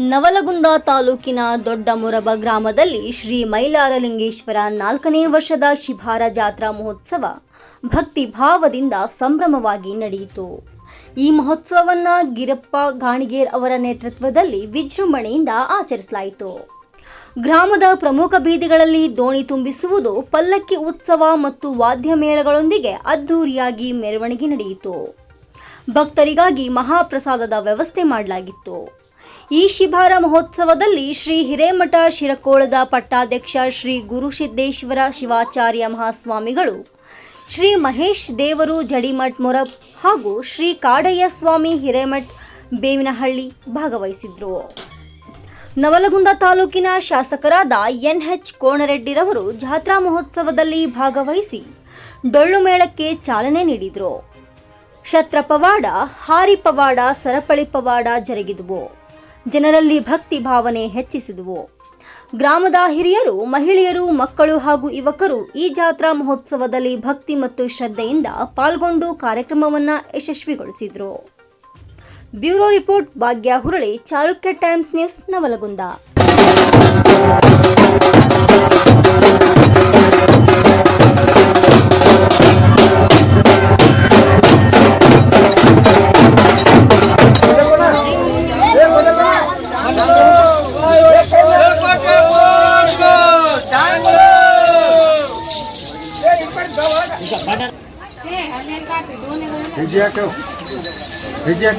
ನವಲಗುಂದ ತಾಲೂಕಿನ ದೊಡ್ಡ ಮುರಬ ಗ್ರಾಮದಲ್ಲಿ ಶ್ರೀ ಮೈಲಾರಲಿಂಗೇಶ್ವರ ನಾಲ್ಕನೇ ವರ್ಷದ ಶಿಭಾರ ಜಾತ್ರಾ ಮಹೋತ್ಸವ ಭಕ್ತಿ ಭಾವದಿಂದ ಸಂಭ್ರಮವಾಗಿ ನಡೆಯಿತು. ಈ ಮಹೋತ್ಸವವನ್ನ ಗಿರಪ್ಪ ಗಾಣಿಗೇರ್ ಅವರ ನೇತೃತ್ವದಲ್ಲಿ ವಿಜೃಂಭಣೆಯಿಂದ ಆಚರಿಸಲಾಯಿತು. ಗ್ರಾಮದ ಪ್ರಮುಖ ಬೀದಿಗಳಲ್ಲಿ ದೋಣಿ ತುಂಬಿಸುವುದು ಪಲ್ಲಕ್ಕಿ ಉತ್ಸವ ಮತ್ತು ವಾದ್ಯ ಮೇಳಗಳೊಂದಿಗೆ ಅದ್ಧೂರಿಯಾಗಿ ಮೆರವಣಿಗೆ ನಡೆಯಿತು. ಭಕ್ತರಿಗಾಗಿ ಮಹಾಪ್ರಸಾದದ ವ್ಯವಸ್ಥೆ ಮಾಡಲಾಗಿತ್ತು. ಈ ಶಿಭಾರ ಮಹೋತ್ಸವದಲ್ಲಿ ಶ್ರೀ ಹಿರೇಮಠ ಶಿರಕೋಳದ ಪಟ್ಟಾಧ್ಯಕ್ಷ ಶ್ರೀ ಗುರುಸಿದ್ದೇಶ್ವರ ಶಿವಾಚಾರ್ಯ ಮಹಾಸ್ವಾಮಿಗಳು, ಶ್ರೀ ಮಹೇಶ್ ದೇವರು ಜಡಿಮಠ್ ಮೊರಬ್ ಹಾಗೂ ಶ್ರೀ ಕಾಡಯ್ಯ ಸ್ವಾಮಿ ಹಿರೇಮಠ್ ಬೇವಿನಹಳ್ಳಿ ಭಾಗವಹಿಸಿದ್ರು. ನವಲಗುಂದ ತಾಲೂಕಿನ ಶಾಸಕರಾದ ಎನ್ಎಚ್ ಕೋಣರೆಡ್ಡಿರವರು ಜಾತ್ರಾ ಮಹೋತ್ಸವದಲ್ಲಿ ಭಾಗವಹಿಸಿ ಡೊಳ್ಳು ಮೇಳಕ್ಕೆ ಚಾಲನೆ ನೀಡಿದರು. ಕ್ಷತ್ರ ಪವಾಡ, ಹಾರಿ ಪವಾಡ, ಸರಪಳಿ ಪವಾಡ ಜರುಗಿದುವು. ಜನರಲ್ಲಿ ಭಕ್ತಿ ಭಾವನೆ ಹೆಚ್ಚಿಸಿದುವು. ಗ್ರಾಮದ ಹಿರಿಯರು, ಮಹಿಳೆಯರು, ಮಕ್ಕಳು ಹಾಗೂ ಯುವಕರು ಈ ಜಾತ್ರಾ ಮಹೋತ್ಸವದಲ್ಲಿ ಭಕ್ತಿ ಮತ್ತು ಶ್ರದ್ಧೆಯಿಂದ ಪಾಲ್ಗೊಂಡು ಕಾರ್ಯಕ್ರಮವನ್ನು ಯಶಸ್ವಿಗೊಳಿಸಿದರು. Bureau report, Bhagya Hurali Chalukya Times News, Navalagunda. Vijaya કેવું વિજયા.